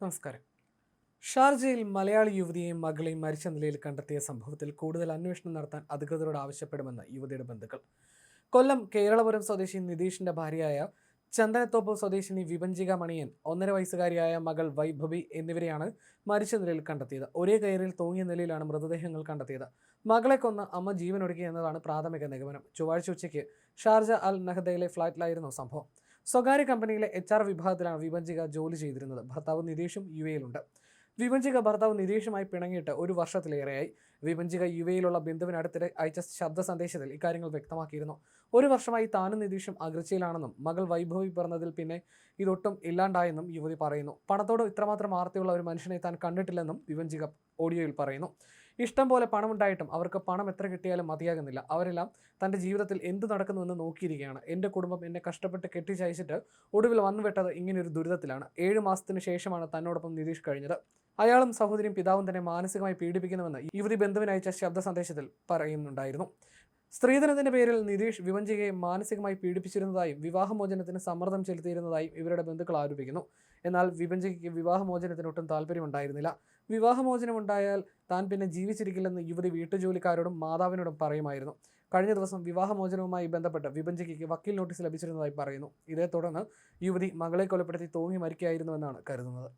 നമസ്കാരം. ഷാർജയിൽ മലയാളി യുവതിയെയും മകളെയും മരിച്ച നിലയിൽ കണ്ടെത്തിയ സംഭവത്തിൽ കൂടുതൽ അന്വേഷണം നടത്താൻ അധികൃതരോട് ആവശ്യപ്പെടുമെന്ന് യുവതിയുടെ ബന്ധുക്കൾ. കൊല്ലം കേരളപുരം സ്വദേശി നിതീഷിന്റെ ഭാര്യയായ ചന്ദനത്തോപ്പ് സ്വദേശിനി വിഭഞ്ചിക മണിയൻ ഒന്നര വയസ്സുകാരിയായ മകൾ വൈഭവി എന്നിവരെയാണ് മരിച്ച നിലയിൽ കണ്ടെത്തിയത്. ഒരേ കയറിൽ തൂങ്ങിയ നിലയിലാണ് മൃതദേഹങ്ങൾ കണ്ടെത്തിയത്. മകളെ കൊന്ന് അമ്മ ജീവനൊടുക്കി എന്നതാണ് പ്രാഥമിക നിഗമനം. ചൊവ്വാഴ്ച ഉച്ചയ്ക്ക് ഷാർജ അൽ നഹദയിലെ ഫ്ളാറ്റിലായിരുന്നു സംഭവം. സ്വകാര്യ കമ്പനിയിലെ എച്ച് ആർ വിഭാഗത്തിലാണ് വിഭജിക ജോലി ചെയ്തിരുന്നത്. ഭർത്താവ് നിതീഷും യു എയിലുണ്ട് വിഭജിക ഭർത്താവ് നിതീഷുമായി പിണങ്ങിയിട്ട് ഒരു വർഷത്തിലേറെയായി. വിഭജിക യു എയിലുള്ള ബന്ധുവിനടുത്തിടെ അയച്ച ശബ്ദ സന്ദേശത്തിൽ ഇക്കാര്യങ്ങൾ വ്യക്തമാക്കിയിരുന്നു. ഒരു വർഷമായി താനും നിതീഷും അകർച്ചയിലാണെന്നും മകൾ വൈഭവി പിറന്നതിൽ പിന്നെ ഇതൊട്ടും ഇല്ലാണ്ടായെന്നും യുവതി പറയുന്നു. പണത്തോട് ഇത്രമാത്രം ആർത്തിയുള്ള ഒരു മനുഷ്യനെ താൻ കണ്ടിട്ടില്ലെന്നും വിഭജിക ഓഡിയോയിൽ പറയുന്നു. ഇഷ്ടം പോലെ പണമുണ്ടായിട്ടും അവർക്ക് പണം എത്ര കിട്ടിയാലും മതിയാകുന്നില്ല. അവരെല്ലാം തന്റെ ജീവിതത്തിൽ എന്ത് നടക്കുന്നുവെന്ന് നോക്കിയിരിക്കുകയാണ്. എന്റെ കുടുംബം എന്നെ കഷ്ടപ്പെട്ട് കെട്ടിച്ചയച്ചിട്ട് ഒടുവിൽ വന്നുവിട്ടത് ഇങ്ങനൊരു ദുരിതത്തിലാണ്. ഏഴ് മാസത്തിന് ശേഷമാണ് തന്നോടൊപ്പം നിതീഷ് കഴിഞ്ഞത്. അയാളും സഹോദരിയും പിതാവും തന്നെ മാനസികമായി പീഡിപ്പിക്കണമെന്ന് യുവതി ബന്ധുവിനയച്ച ശബ്ദ സന്ദേശത്തിൽ പറയുന്നുണ്ടായിരുന്നു. സ്ത്രീധനത്തിന്റെ പേരിൽ നിതീഷ് വിവഞ്ചികയെ മാനസികമായി പീഡിപ്പിച്ചിരുന്നതായും വിവാഹമോചനത്തിന് സമ്മർദ്ദം ചെലുത്തിയിരുന്നതായും ഇവരുടെ ബന്ധുക്കൾ ആരോപിക്കുന്നു. എന്നാൽ വിവഞ്ചികയ്ക്ക് വിവാഹമോചനത്തിന് ഒട്ടും താല്പര്യമുണ്ടായിരുന്നില്ല. വിവാഹമോചനം ഉണ്ടായാൽ താൻ പിന്നെ ജീവിച്ചിരിക്കില്ലെന്ന് യുവതി വീട്ടുജോലിക്കാരോടും മാതാവിനോടും പറയുമായിരുന്നു. കഴിഞ്ഞ ദിവസം വിവാഹമോചനവുമായി ബന്ധപ്പെട്ട് വിഭജിക്ക് വക്കീൽ നോട്ടീസ് ലഭിച്ചിരുന്നതായി പറയുന്നു. ഇതേ തുടർന്ന് യുവതി മകളെ കൊലപ്പെടുത്തി തൂങ്ങി മരിക്കുകയായിരുന്നുവെന്നാണ് കരുതുന്നത്.